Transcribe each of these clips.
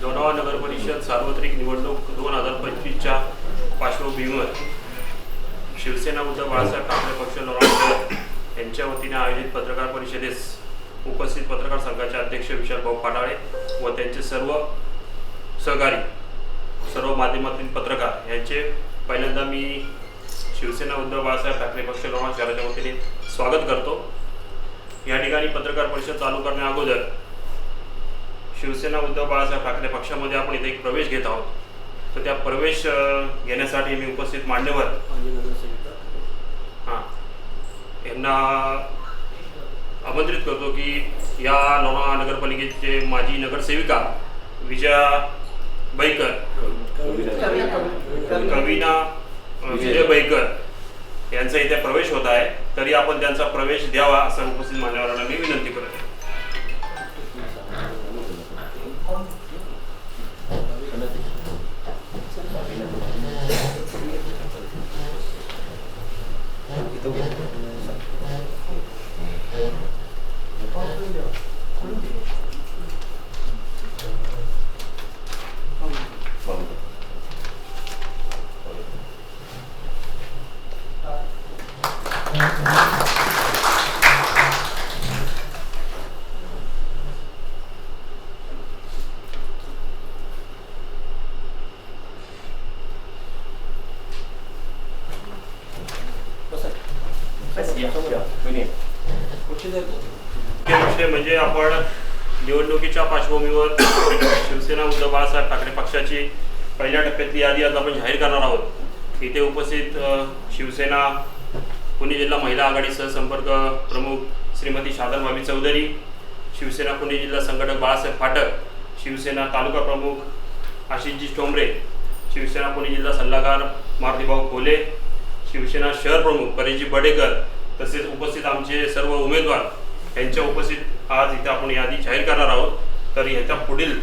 लोणावळा नगर परिषद सार्वत्रिक निवडणूक दोन हजार पंचवीसच्या पार्श्वभूमीवर शिवसेना उद्धव बाळासाहेब ठाकरे पक्ष लोणावळा यांच्या वतीने आयोजित पत्रकार परिषदेस उपस्थित पत्रकार संघाचे अध्यक्ष विशाल भाऊ पाटाळे व त्यांचे सर्व सहकारी सर्व माध्यमातील पत्रकार यांचे पहिल्यांदा मी शिवसेना उद्धव बाळासाहेब ठाकरे पक्ष लोणावळा शहराच्या वतीने स्वागत करतो. या ठिकाणी पत्रकार परिषद चालू करण्या अगोदर शिवसेना उद्धव बाळासाहेब ठाकरे पक्षामध्ये आपण इथे एक प्रवेश घेत आहोत. तर त्या प्रवेश घेण्यासाठी मी उपस्थित मान्यवर. हां. यांना आमंत्रित करतो की या लोणा नगरपालिकेचे माजी नगरसेविका विजया बैकर कविना विजय बैकर यांचा इथे प्रवेश होत आहे. तरी आपण त्यांचा प्रवेश द्यावा असं उपस्थित मान्यवरांना मी विनंती करतो. विषय म्हणजे आपण निवडणुकीच्या पार्श्वभूमीवर शिवसेना उद्धव बाळासाहेब ठाकरे पक्षाची पहिल्या टप्प्यातली यादी आज आपण जाहीर करणार आहोत. इथे उपस्थित शिवसेना पुणे जिल्हा महिला आघाडी सहसंपर्क प्रमुख श्रीमती शादर भाभी चौधरी शिवसेना पुणे जिल्हा संघटक बाळासाहेब फाटक शिवसेना तालुका प्रमुख आशिषजी ठोंबरे शिवसेना पुणे जिल्हा सल्लागार मारुतीभाऊ कोले शिवसेना शहर प्रमुख परेशजी बडेकर तसेच उपस्थित आमचे सर्व उमेदवार यांच्या उपस्थित आज इथे आपण यादी जाहीर करणार आहोत. तर ह्याच्या पुढील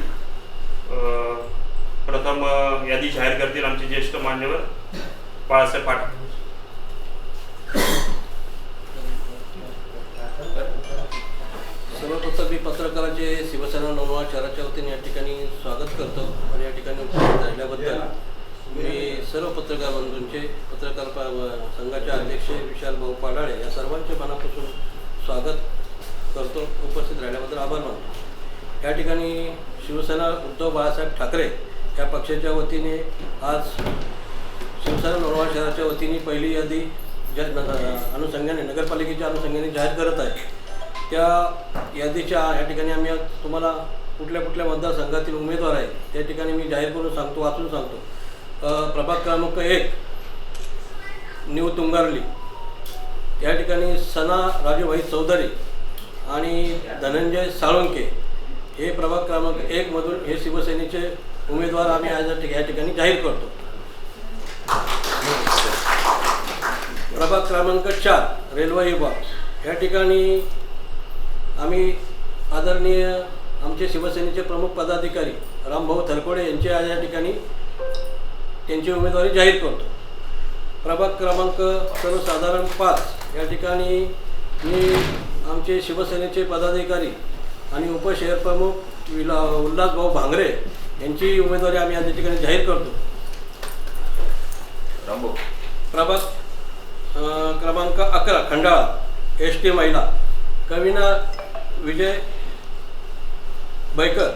प्रथम यादी जाहीर करतील आमचे ज्येष्ठ मान्यवर बाळासाहेब पाठक मी पत्रकाराचे शिवसेना लोणावळा शहराच्या वतीने या ठिकाणी स्वागत करतो. आणि या ठिकाणी उपस्थित राहिल्याबद्दल मी सर्व पत्रकार बंधूंचे पत्रकार संघाचे अध्यक्ष विशाल भाऊ पाडाळे या सर्वांचे मनापासून स्वागत करतो. उपस्थित राहिल्याबद्दल आभार मानतो. या ठिकाणी शिवसेना उद्धव बाळासाहेब ठाकरे या पक्षाच्या वतीने आज शिवसेना लोणावळा शहराच्या वतीने पहिली यादी ज्या अनुषंगाने नगरपालिकेच्या अनुषंगाने जाहीर करत आहे त्या यादीच्या या ठिकाणी आम्ही तुम्हाला कुठल्या कुठल्या मतदारसंघातील उमेदवार आहेत त्या ठिकाणी मी जाहीर करून सांगतो वाचून सांगतो. प्रभाग क्रमांक एक न्यू तुंगारली. या ठिकाणी सना राजूभाई चौधरी आणि धनंजय साळुंके हे प्रभाग क्रमांक एकमधून हे शिवसेनेचे उमेदवार आम्ही आज या या ठिकाणी जाहीर करतो. प्रभाग क्रमांक चार रेल्वे विभाग. या ठिकाणी आम्ही आदरणीय आमचे शिवसेनेचे प्रमुख पदाधिकारी रामभाऊ थरकोडे यांचे आज या ठिकाणी त्यांची उमेदवारी जाहीर करतो. प्रभाग क्रमांक सर्वसाधारण पाच या ठिकाणी मी आमचे शिवसेनेचे पदाधिकारी आणि उपशहर प्रमुख विला उल्हासभाऊ भांगरे यांची उमेदवारी आम्ही आज या ठिकाणी जाहीर करतो. प्रभाग अ, क्रमांक अकरा खंडाळा एस टी महिला. कविना विजय बैकर.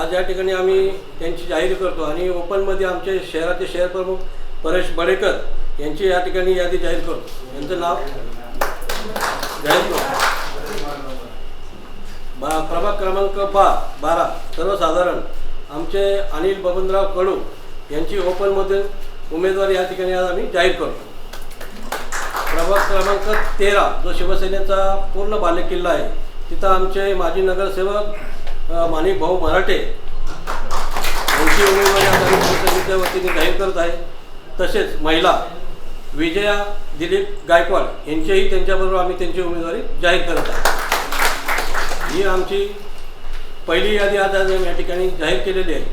आज या ठिकाणी आम्ही त्यांची जाहीर करतो आणि ओपनमध्ये आमचे शहराचे शहर प्रमुख परेश बडेकर यांची या ठिकाणी यादी जाहीर करतो. यांचं नाव? जाहीर करतो बा प्रभाग क्रमांक बा बारा. सर्वसाधारण आमचे अनिल बबनराव कडू यांची ओपनमध्ये उमेदवार या ठिकाणी आज आम्ही जाहीर करतो. प्रभाग क्रमांक तेरा जो शिवसेनेचा पूर्ण बालेकिल्ला आहे. तिथं आमचे माजी नगरसेवक माणिक भाऊ मराठे यांची उमेदवारी वतीने जाहीर करत आहे. तसेच महिला विजया दिलीप गायकवाड यांचेही त्यांच्याबरोबर आम्ही त्यांची उमेदवारी जाहीर करत आहे. ही आमची पहिली यादी आज आज आम्ही या ठिकाणी जाहीर केलेली आहे.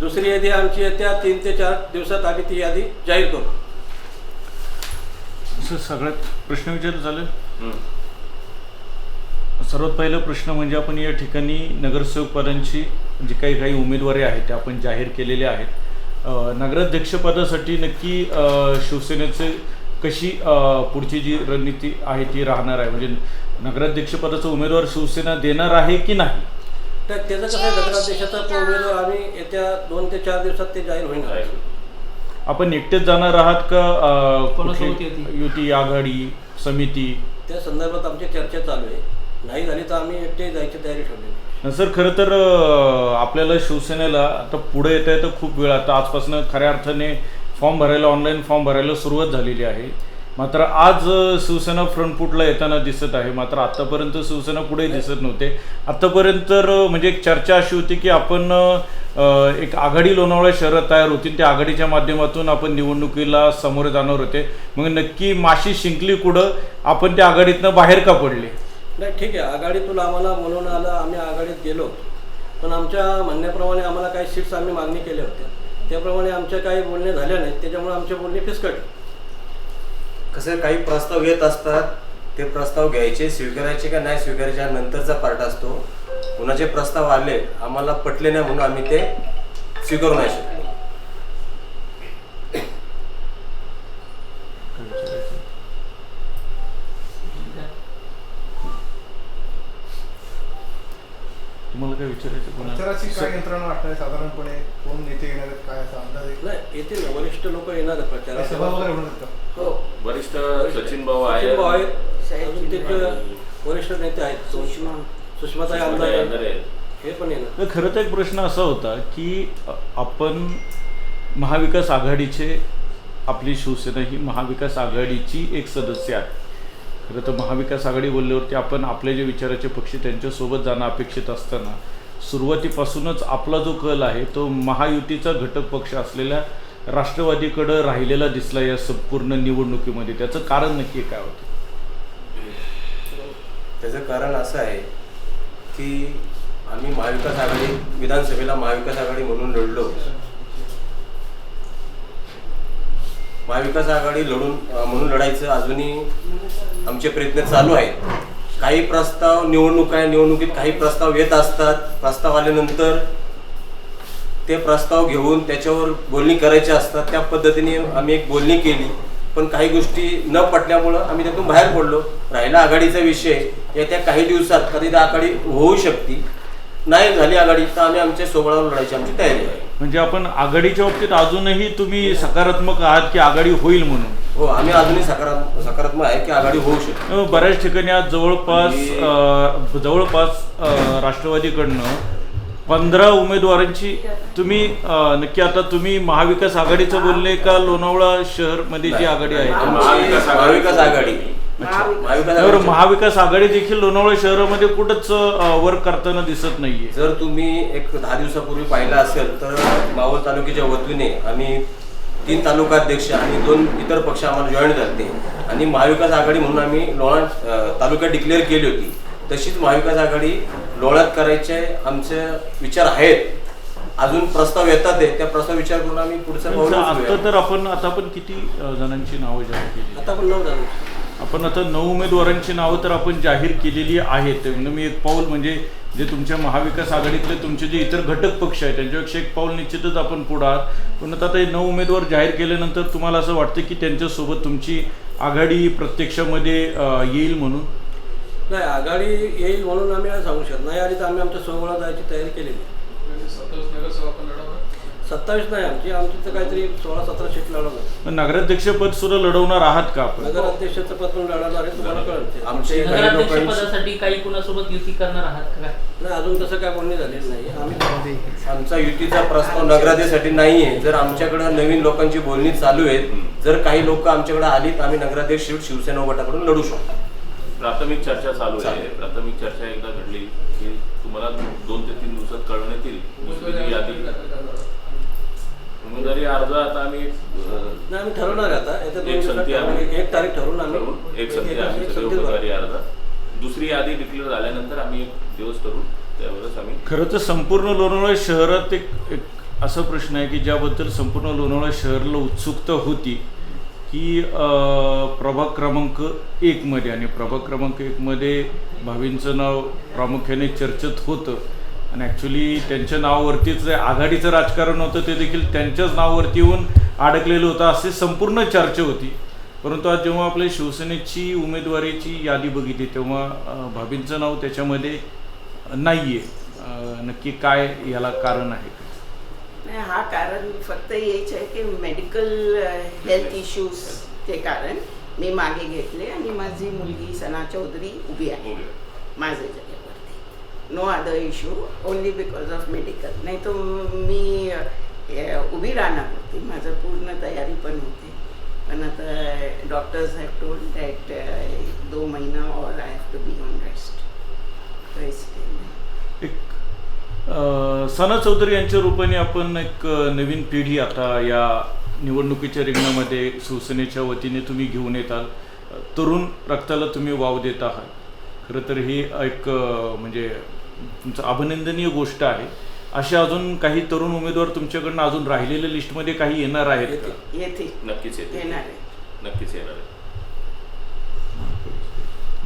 दुसरी यादी आमची येत्या तीन ते चार दिवसात आम्ही ती यादी जाहीर करू. सगळ्यात प्रश्न विचारले चालेल सर्वात पहिला प्रश्न म्हणजे आपण या ठिकाणी नगरसेवक पदांची जे काही काही उमेदवारी आहेत त्या आपण जाहीर केलेल्या आहेत. नगराध्यक्षपदासाठी नक्की शिवसेनेचे कशी पुढची जी रणनीती आहे ती राहणार आहे? म्हणजे नगराध्यक्षपदाचा उमेदवार शिवसेना देणार आहे की नाही? तर त्याचं कसं आहे नगराध्यक्षाचा उमेदवार आम्ही येत्या दोन ते चार दिवसात ते जाहीर होईल. आपण एकटेच जाणार आहात का कोणासोबत? युती आघाडी समिती? त्या संदर्भात आमची चर्चा चालू आहे. नाही झाली तर आम्ही एकटे जायची तयारी ठेवली. सर खरं तर अं, आपल्याला शिवसेनेला आता पुढे येता येतं खूप वेळ आता आजपासून खऱ्या अर्थाने फॉर्म भरायला ऑनलाईन फॉर्म भरायला सुरुवात झालेली आहे. मात्र आज अं, शिवसेना फ्रंटफूटला येताना दिसत आहे. मात्र आत्तापर्यंत शिवसेना पुढे दिसत नव्हते. आत्तापर्यंत तर अं, म्हणजे एक चर्चा अशी होती की आपण अं, एक आघाडी लोणावळा शहरात तयार होती. त्या आघाडीच्या माध्यमातून आपण निवडणुकीला सामोरे जाणार होते. मग नक्की माशी शिंकली कुठं? आपण त्या आघाडीतनं बाहेर का पडले? नाही ठीक आहे. आघाडीतून आम्हाला बोलवून आलं आम्ही आघाडीत गेलो. पण आमच्या म्हणण्याप्रमाणे आम्हाला काही सीट्स आम्ही मागणी केल्या होत्या. त्याप्रमाणे आमच्या काही बोलणे झाल्या नाहीत. त्याच्यामुळे आमचे बोलणे फिसकटले कसं काही प्रस्ताव येत असतात. ते प्रस्ताव घ्यायचे स्वीकारायचे का नाही स्वीकारायचे हा नंतरचा पार्ट असतो. कुणाचे प्रस्ताव आले आम्हाला पटले नाही म्हणून आम्ही ते स्वीकारू नाही शकतो तुम्हाला काय विचारायचं कोणाला? प्रचाराची काय यंत्रणा वाटणार आहे साधारणपणे कोण नेते येणार आहेत काय असा अंदाज आहे नाही येतील ना. वरिष्ठ लोक येणार सभा वगैरे होणार का? हो. वरिष्ठ सचिन भाऊ सचिन भाऊ आहे आहेत अजून तिथं वरिष्ठ नेते आहेत. सुषमा. सुषमाताई आमदार आहेत. हे पण येणार. तर खरं तर एक प्रश्न असा होता की अ, आपण महाविकास आघाडीचे आपली शिवसेना ही महाविकास आघाडीची एक सदस्य आहे. खरं तर महाविकास आघाडी बोलल्यावरती आपण आपले जे विचाराचे पक्ष त्यांच्यासोबत जाणं अपेक्षित असताना सुरुवातीपासूनच आपला जो कल आहे तो महायुतीचा घटक पक्ष असलेल्या राष्ट्रवादीकडं राहिलेला दिसला या संपूर्ण निवडणुकीमध्ये. त्याचं कारण नक्की काय होतं? त्याचं कारण असं आहे की आम्ही महाविकास आघाडी विधानसभेला महाविकास आघाडी म्हणून लढलो. महाविकास आघाडी लढून म्हणून लढायचं अजूनही आमचे प्रयत्न चालू आहेत. काही प्रस्ताव निवडणूक आहे निवडणुकीत काही प्रस्ताव येत असतात. प्रस्ताव आल्यानंतर ते प्रस्ताव घेऊन त्याच्यावर बोलणी करायची असतात. त्या पद्धतीने आम्ही एक बोलणी केली. पण काही गोष्टी न पटल्यामुळं आम्ही त्यातून बाहेर पडलो. राहिला आघाडीचा विषय. येत्या काही दिवसात कधी आघाडी होऊ शकते. नाही झाली आघाडी तर आम्ही आमच्या सोबळावर लढायची आमची तयारी आहे. म्हणजे आपण आघाडीच्या बाबतीत अजूनही तुम्ही सकारात्मक आहात की आघाडी होईल म्हणून? हो आम्ही अजूनही सकारात्मक सकारात्मक आहे की आघाडी होऊ शकते. अ, बऱ्याच ठिकाणी आज जवळपास अ, जवळपास अ, राष्ट्रवादीकडनं पंधरा उमेदवारांची तुम्ही अ, नक्की आता तुम्ही महाविकास आघाडीचं बोलले का लोणावळा शहरमध्ये जी आघाडी आहे? आमची महाविकास आघाडी. आघाडीची- महाविकास आघाडी देखील लोणावळा शहरामध्ये कुठंच वर्क करताना दिसत नाहीये. जर तुम्ही एक दहा दिवसापूर्वी पाहिलं असेल तर मावळ तालुक्याच्या वतीने आम्ही तीन तालुकाध्यक्ष आणि दोन इतर पक्ष आम्हाला जॉईन झाले आणि महाविकास आघाडी म्हणून आम्ही लोणा तालुक्यात डिक्लेअर केली होती. तशीच महाविकास आघाडी लोण्यात करायचे आमचे विचार आहेत. अजून प्रस्ताव येतात आहे. त्या प्रस्ताव विचार करून आम्ही पुढचा पाऊल आता. तर आपण आता आपण किती जणांची नावं जाहीर केली? आता पण नऊ झालं आपण आता नऊ उमेदवारांची नावं तर आपण जाहीर केलेली आहेत. म्हणजे मी एक पाऊल म्हणजे जे तुमच्या महाविकास आघाडीतले तुमचे जे इतर घटक पक्ष आहेत त्यांच्यापेक्षा एक पाऊल निश्चितच आपण पुढं आहात. पण आता ते नऊ उमेदवार जाहीर केल्यानंतर तुम्हाला असं वाटतं की त्यांच्यासोबत तुमची आघाडी प्रत्यक्षामध्ये येईल म्हणून? नाही आघाडी येईल म्हणून आम्ही सांगू शकत नाही. आली तर आम्ही आमच्या सोबळा जायची तयारी केलेली. सत्तावीस नाही आमची आमची तर काहीतरी सोळा सतरा सीट लढवणार पण नगराध्यक्षपद सुद्धा लढवणार आहात का आपण? नगराध्यक्षाचं पद पण लढवणार आहे तुम्हाला कळेल. आमचे काही नगराध्यक्ष लोकांची पदासाठी काही कुणासोबत युती करणार आहात का? नाही अजून तसं काय बोलणी झालेलं नाही. आम्ही आमचा युतीचा प्रस्ताव नगराध्यक्षसाठी नाही आहे. जर आमच्याकडे नवीन लोकांची बोलणी चालू आहेत जर काही लोक आमच्याकडे आली तर आम्ही नगराध्यक्ष सीट शिवसेना गटाकडून लढू शकतो. प्राथमिक चर्चा चालू आहे. प्राथमिक चर्चा एकदा घडली की तुम्हाला दोन ते तीन दिवसात कळवण्यात येईल. दुसरी जी यादी उमेदवारी अर्ज आता आम्ही नाही आम्ही ठरवणार आहे आता. येत्या दोन एक दिवसात संधी ठरवू. आम्ही- एक तारीख ठरवून आम्ही ठरवून एक संधी आम्ही एक सगळे संधी उमेदवारी अर्ज. दुसरी यादी डिक्लेअर झाल्यानंतर आम्ही एक दिवस ठरवू. त्यावरच आम्ही खरं तर संपूर्ण लोणावळा शहरात एक एक असा प्रश्न आहे की ज्याबद्दल संपूर्ण लोणावळा शहराला उत्सुकता होती की अं, प्रभाग क्रमांक एकमध्ये आणि प्रभाग क्रमांक एकमध्ये भावींचं नाव प्रामुख्याने चर्चेत होतं. आणि ॲक्च्युली त्यांच्या नावावरतीच जे आघाडीचं राजकारण होतं ते देखील त्यांच्याच नावावरती येऊन अडकलेलं होतं असे संपूर्ण चर्चा होती. परंतु आज जेव्हा आपल्या शिवसेनेची उमेदवारीची यादी बघितली तेव्हा भाभींचं नाव त्याच्यामध्ये नाही आहे नक्की काय याला कारण आहे? नाही हा कारण फक्त हेच आहे की मेडिकल हेल्थ इश्यूज ते कारण मी मागे घेतले आणि माझी मुलगी सना चौधरी उभी आहे. जागेवरती no other issue only because of medical नाही तर मी उभी राहणार होती. माझं पूर्ण तयारी पण होती. पण आता डॉक्टर्स हॅव टोल्ड दॅट दो महिना all I have to be on rest rest एक सना चौधरी यांच्या रूपाने आपण एक नवीन पिढी आता या निवडणुकीच्या रिंगणामध्ये शिवसेनेच्या वतीने तुम्ही घेऊन येताल. तरुण रक्ताला तुम्ही वाव देत आहात. खरं तर ही एक म्हणजे तुमचं अभिनंदनीय गोष्ट आहे. अशा अजून काही तरुण उमेदवार तुमच्याकडनं अजून राहिलेल्या लिस्टमध्ये काही येणार आहेत का? येथे नक्कीच येते येणार आहे नक्कीच येणार आहे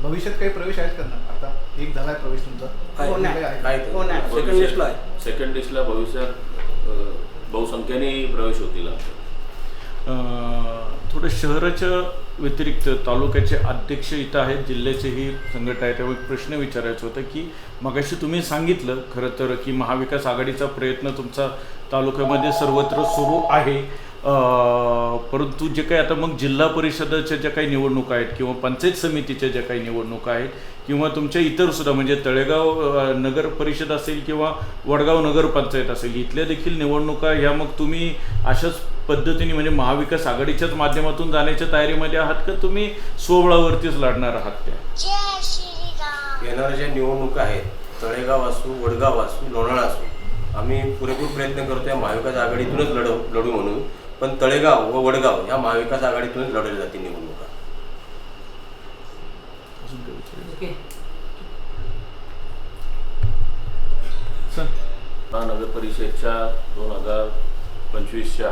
भविष्यात काही प्रवेश आहेत करणार आता एक झालाय प्रवेश तुमचा. काही आहे? काय ते? होणार. सेकंड लिस्टला आहे. सेकंड लिस्टला भविष्यात अ, बहुसंख्येने प्रवेश होतील आमचे अं, थोडं शहराच्या व्यतिरिक्त तालुक्याचे अध्यक्ष इथं आहेत जिल्ह्याचेही संघट आहे त्यामुळे प्रश्न विचारायचं होतं की मगाशी तुम्ही सांगितलं खरं तर की महाविकास आघाडीचा प्रयत्न तुमचा तालुक्यामध्ये सर्वत्र सुरू आहे. परंतु जे काही आता मग जिल्हा परिषदाच्या ज्या काही निवडणुका आहेत किंवा पंचायत समितीच्या ज्या काही निवडणुका आहेत किंवा तुमच्या इतर सुद्धा म्हणजे तळेगाव नगर परिषद असेल किंवा वडगाव नगरपंचायत असेल इथल्या देखील निवडणुका ह्या मग तुम्ही अशाच पद्धतीने म्हणजे महाविकास आघाडीच्याच माध्यमातून जाण्याच्या तयारीमध्ये आहात का? तुम्ही स्वबळावरतीच लढणार आहात त्या. येणाऱ्या ज्या निवडणुका आहेत तळेगाव असू वडगाव असू लोणाळा असू आम्ही पुरेपूर प्रयत्न करतोय महाविकास आघाडीतूनच लढव लढू म्हणून. पण तळेगाव व वडगाव ह्या महाविकास आघाडीतूनच लढवल्या जातील निवडणुका. नगर परिषदच्या दोन हजार पंचवीसच्या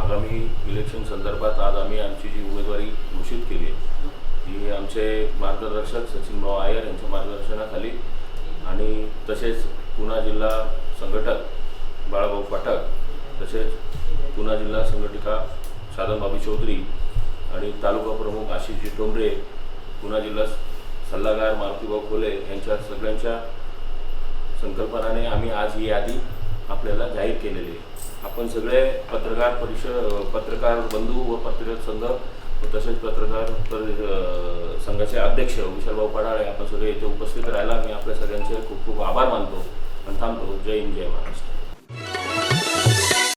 आगामी इलेक्शन संदर्भात आज आम्ही आमची जी उमेदवारी घोषित केली आहे ती आमचे मार्गदर्शक सचिन भाऊ आयर यांच्या मार्गदर्शनाखाली आणि तसेच पुणा जिल्हा संघटक बाळाभाऊ पाठक तसेच पुणा जिल्हा संघटिका साधनबाबी चौधरी आणि तालुका प्रमुख आशिषजी टोंबरे पुणा जिल्हा सल्लागार मारुतीभाऊ खोले यांच्या सगळ्यांच्या संकल्पनाने आम्ही आज ही यादी आपल्याला जाहीर केलेली आहे. आपण सगळे पत्रकार परिषद पत्रकार बंधू व पत्रकार संघ व तसेच पत्रकार पर- संघाचे अध्यक्ष विशालभाऊ पडाळे आपण सगळे इथे उपस्थित राहायला मी आपल्या सगळ्यांचे खूप खूप आभार मानतो आणि थांबतो. जय हिंद जय महाराष्ट्र.